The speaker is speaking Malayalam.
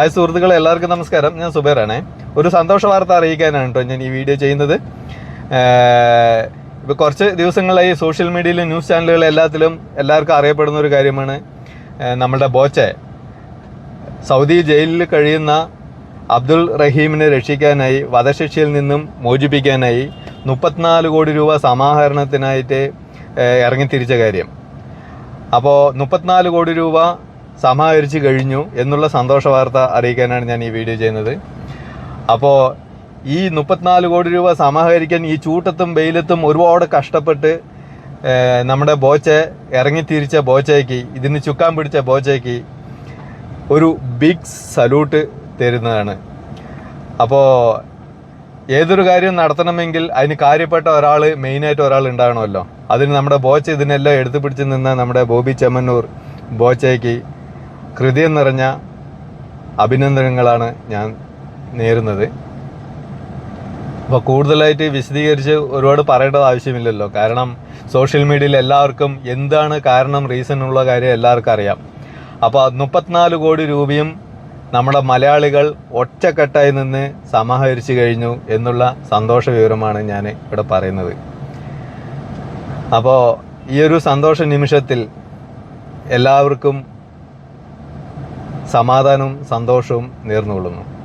ഹായ് സുഹൃത്തുക്കളെ എല്ലാവർക്കും നമസ്കാരം. ഞാൻ സുബേറാണേ. ഒരു സന്തോഷ വാർത്ത അറിയിക്കാനാണ് കേട്ടോ ഞാൻ ഈ വീഡിയോ ചെയ്യുന്നത്. ഇപ്പോൾ കുറച്ച് ദിവസങ്ങളായി സോഷ്യൽ മീഡിയയിലും ന്യൂസ് ചാനലുകളിലും എല്ലാത്തിലും എല്ലാവർക്കും അറിയപ്പെടുന്ന ഒരു കാര്യമാണ് നമ്മുടെ ബോച്ചെ. സൗദി ജയിലിൽ കഴിയുന്ന അബ്ദുൾ റഹീമിനെ രക്ഷിക്കാനായി വധശിക്ഷയിൽ നിന്നും മോചിപ്പിക്കാനായി മുപ്പത്തിനാല് കോടി രൂപ സമാഹരണത്തിനായിട്ട് ഇറങ്ങി ഇറങ്ങിത്തിരിച്ച കാര്യം. അപ്പോൾ മുപ്പത്തിനാല് കോടി രൂപ സമാഹരിച്ച് കഴിഞ്ഞു എന്നുള്ള സന്തോഷ വാർത്ത അറിയിക്കാനാണ് ഞാൻ ഈ വീഡിയോ ചെയ്യുന്നത്. അപ്പോൾ ഈ മുപ്പത്തിനാല് കോടി രൂപ സമാഹരിക്കാൻ ഈ ചൂട്ടത്തും വെയിലത്തും ഒരുപാട് കഷ്ടപ്പെട്ട് നമ്മുടെ ബോച്ചെ ഇറങ്ങിത്തിരിച്ച ബോച്ചയ്ക്ക് ഇതിന് ചുക്കാൻ പിടിച്ച ബോച്ചയ്ക്ക് ഒരു ബിഗ് സല്യൂട്ട് തരുന്നതാണ്. അപ്പോൾ ഏതൊരു കാര്യം നടത്തണമെങ്കിൽ അതിന് കാര്യപ്പെട്ട ഒരാൾ മെയിനായിട്ട് ഒരാൾ ഉണ്ടാകണമല്ലോ അതിന് നമ്മുടെ ബോച്ച ഇതിനെല്ലാം എടുത്തു പിടിച്ച് നിന്ന നമ്മുടെ ബോബി ചെമ്മന്നൂർ ബോച്ചയ്ക്ക് ഹൃദയം നിറഞ്ഞ അഭിനന്ദനങ്ങളാണ് ഞാൻ നേരുന്നത്. അപ്പോൾ കൂടുതലായിട്ട് വിശദീകരിച്ച് ഒരുപാട് പറയേണ്ടത് ആവശ്യമില്ലല്ലോ. കാരണം സോഷ്യൽ മീഡിയയിൽ എല്ലാവർക്കും എന്താണ് കാരണം റീസൺ ഉള്ള കാര്യം എല്ലാവർക്കും അറിയാം. അപ്പോൾ മുപ്പത്തിനാല് കോടി രൂപയും നമ്മുടെ മലയാളികൾ ഒറ്റക്കെട്ടായി നിന്ന് സമാഹരിച്ചു കഴിഞ്ഞു എന്നുള്ള സന്തോഷ വിവരമാണ് ഞാൻ ഇവിടെ പറയുന്നത്. അപ്പോൾ ഈ ഒരു സന്തോഷ നിമിഷത്തിൽ എല്ലാവർക്കും സമാധാനവും സന്തോഷവും നേർന്നുകൊള്ളുന്നു.